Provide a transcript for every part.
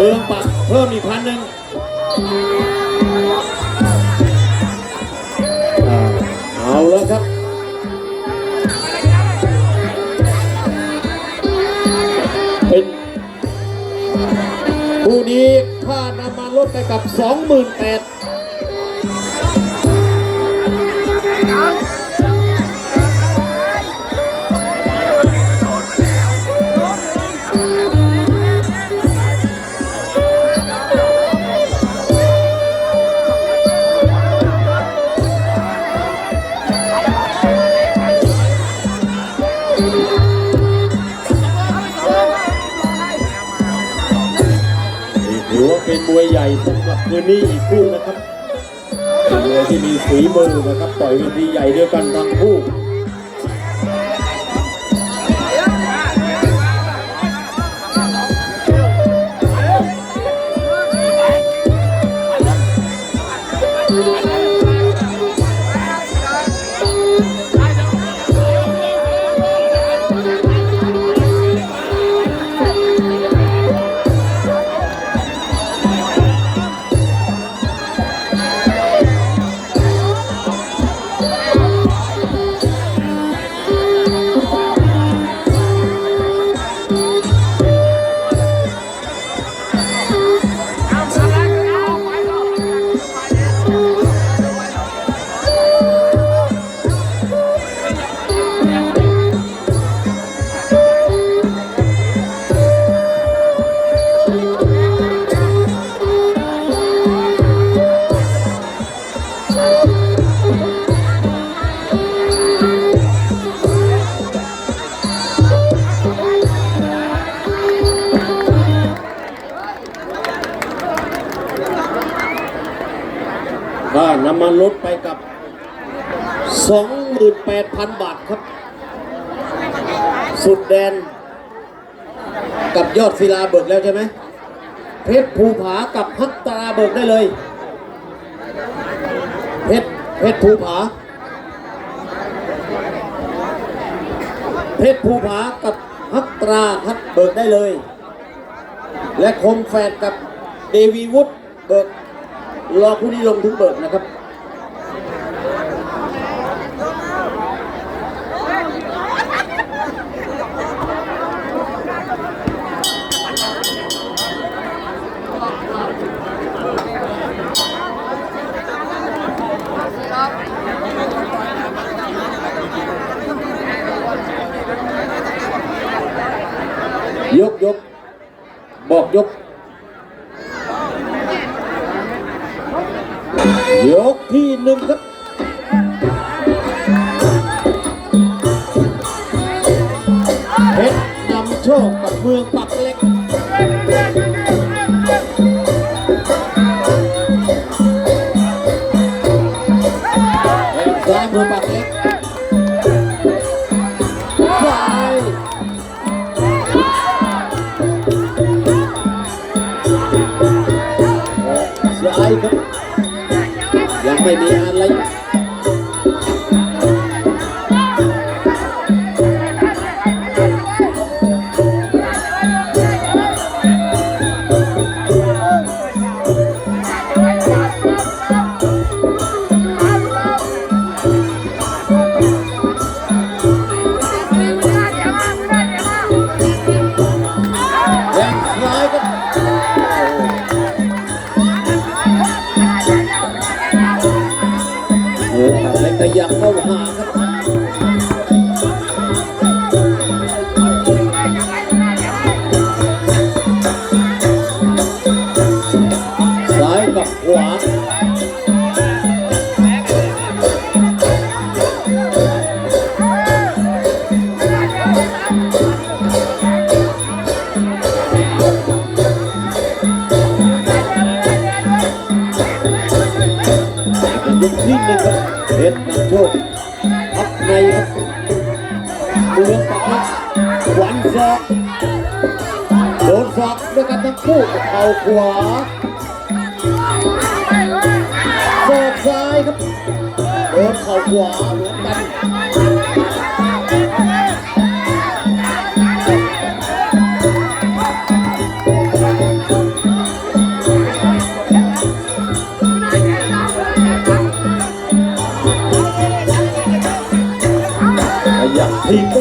เมืองปักเพิ่มอีกพันหนึ่งเอาแล้วครับเป็นคู่นี้ค่านำมาลดไปกับ 28,000 คืนนี้อีกคู่นะครับเป็นมวยที่มีฝีมือนะครับต่อยเวทีใหญ่ด้วยกันทั้งคู่ค่ 28,000 บาทครับ สุดแดน กับยอดศิลาเบิกแล้วใช่ไหมเพชรภูผากับฮัตตาเบิกได้เลย เพชรเพชรภูผา เพชรภูผากับฮัตตราฮัตเบิกได้เลย และคมแฝดกับเดวีวุฒเบิกรอผู้นี้ลงถึงเบิกนะครับ ยกยกบอกยก ยกที่หนึ่งครับเพชรนำโชคกับเมืองปักเล็กแข่งซ้ายเมืองปักเล็ก ไม่มีอะไร เข่าขวาสอกซ้ายครับโดนเข่าขวาหลวมกันขยับทีบ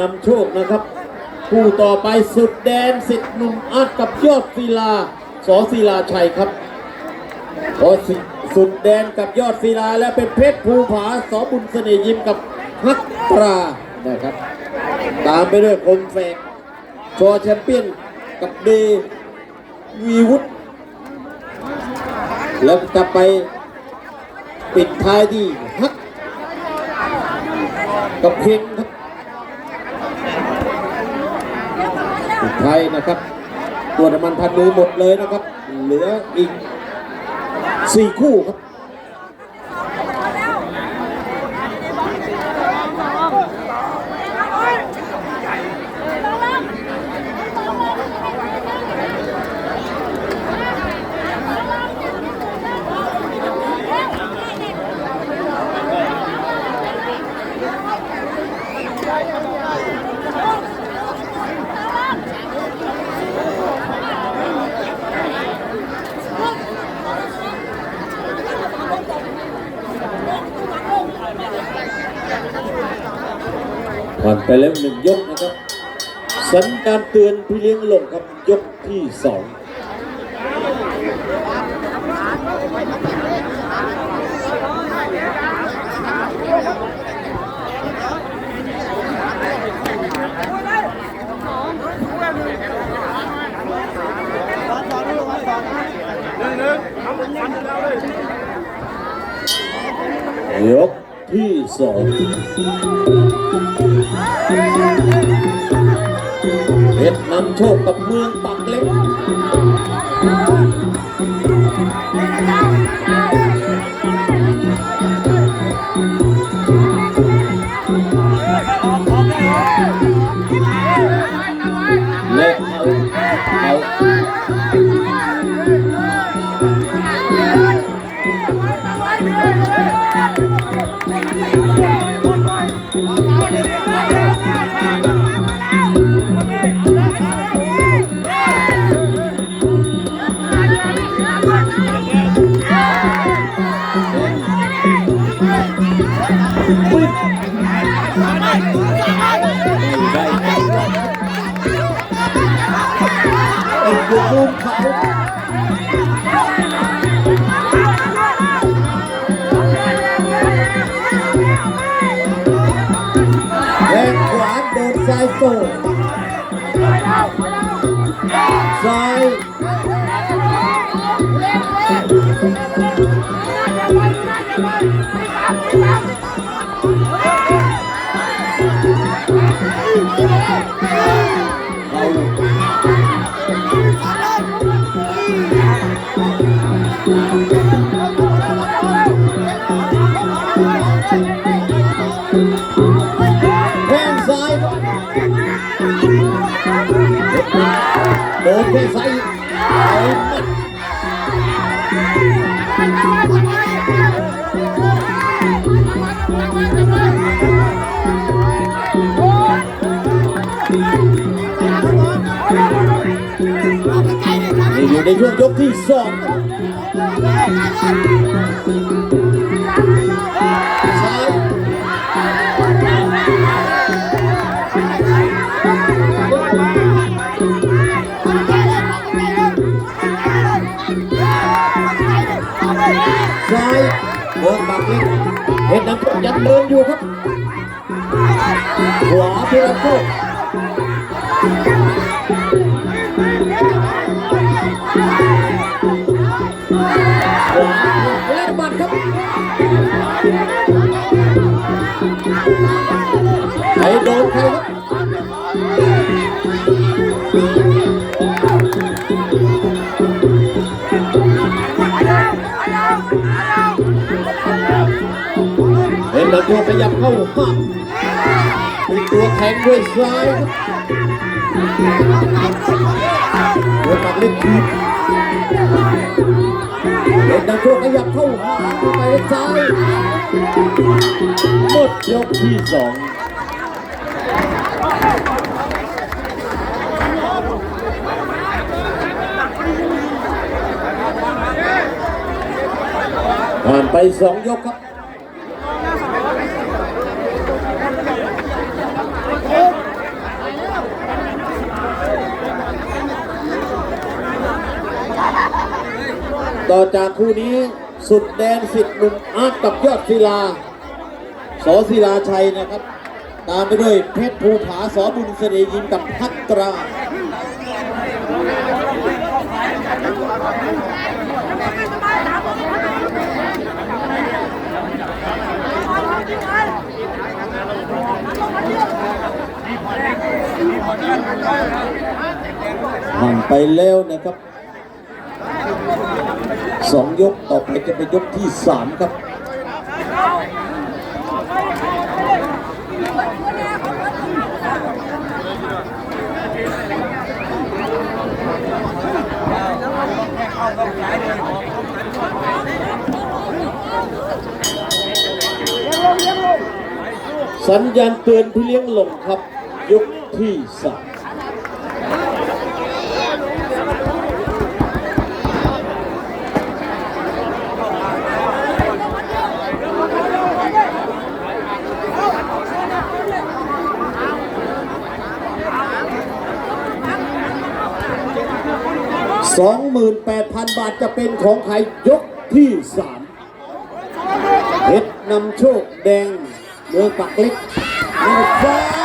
นำโชคนะครับคู่ต่อไปสุดแดนสิทธิ์หนุ่มอาร์ตกับยอดศิลาสอศิลาชัยครับพอส,สุดแดนกับยอดศิลาและเป็นเพชรภูผาสอบุญเสน่ยิมกับฮักตรานะครับ ตามไปด้วยคมแฝกชอแชมเปี้ยนกับเดวีวุฒแล้วกลับไปปิดท้ายที่ฮักกับเพลงครับ สุดท้ายนะครับ ตัวน้ำมันพันมือหมดเลยนะครับ เหลืออีกสี่คู่ครับ ผ่านไปแล้วหนึ่งยกนะครับ สัญญาณเตือนพี่เลี้ยงลงครับยกที่สองยก ที่สองเพชรนำโชคกับเมืองปักเล็ก ได้ไอ้ตัวมุมเขา โดนแข้งซ้ายเอา อยู่ในช่วงยกที่สองซ้ายซ้ายเดินบักเล็กเห็นน้ำตกยังเดินอยู่ครับ ขวาเพื่อโค โดนใครครับเห็นแลำตัวขยับเข้าห้ามเป็นตัวแทงด้วยซ้ายเดินปักเล็กทีเห็นลำตัวขยับเข้าห้าไปซ้ายหมดยกที่สอง ผ่านไปสองยกครับต่อจากคู่นี้สุดแดนสิทธิ์หนุ่มอาร์ตกับยอดศิลาสอศิลาชัยนะครับ ตามไปด้วยเพชรภูผาสอบุญเสน่ห์ยิมกับพัตรา ไปแล้วนะครับสองยกต่อไปจะเป็นยกที่สามครับสัญญาณเตือนพี่เลี้ยงลงครับ ยกที่สาม 28,000 บาทจะเป็นของใครยกที่3เพชรนำโชคแดงเมืองปักเล็กอ้า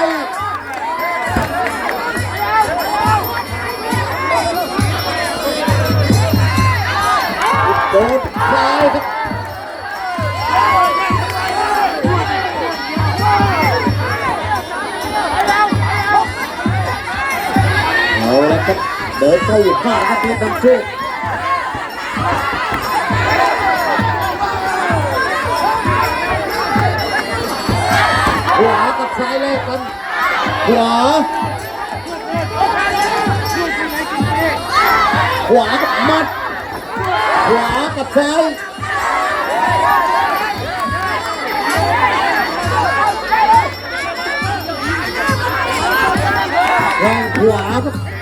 เดินเข้าอยู่ข้างครับเพชรนำโชคขวากับซ้ายแลกกันขวาขวากับมัด ขวากับซ้ายแทงขวาครับ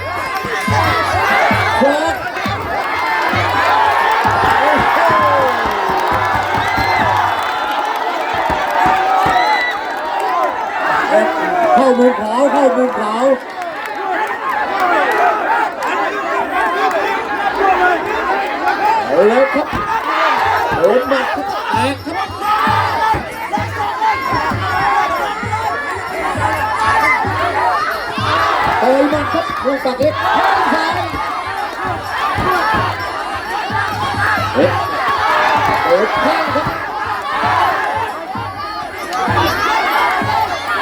ครับลงปากเล็กแข้งซ้ายเฮ้ยโดนแข้งครับ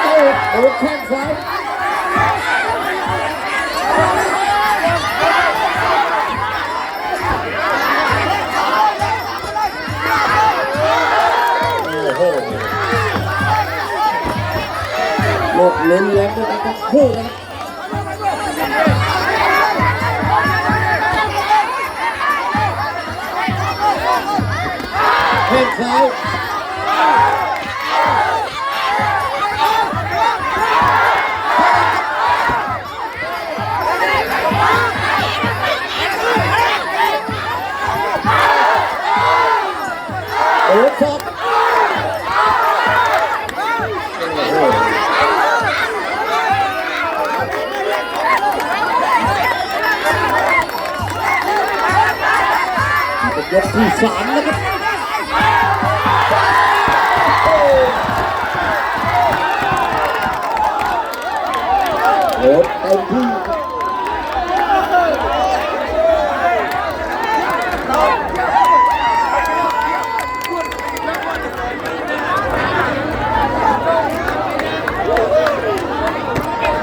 โอ้โดนแข้งซ้ายโอ้โหโลกลุ้นแรงด้วยกันทั้งคู่นะครับ แข้งซ้ายโอ้ช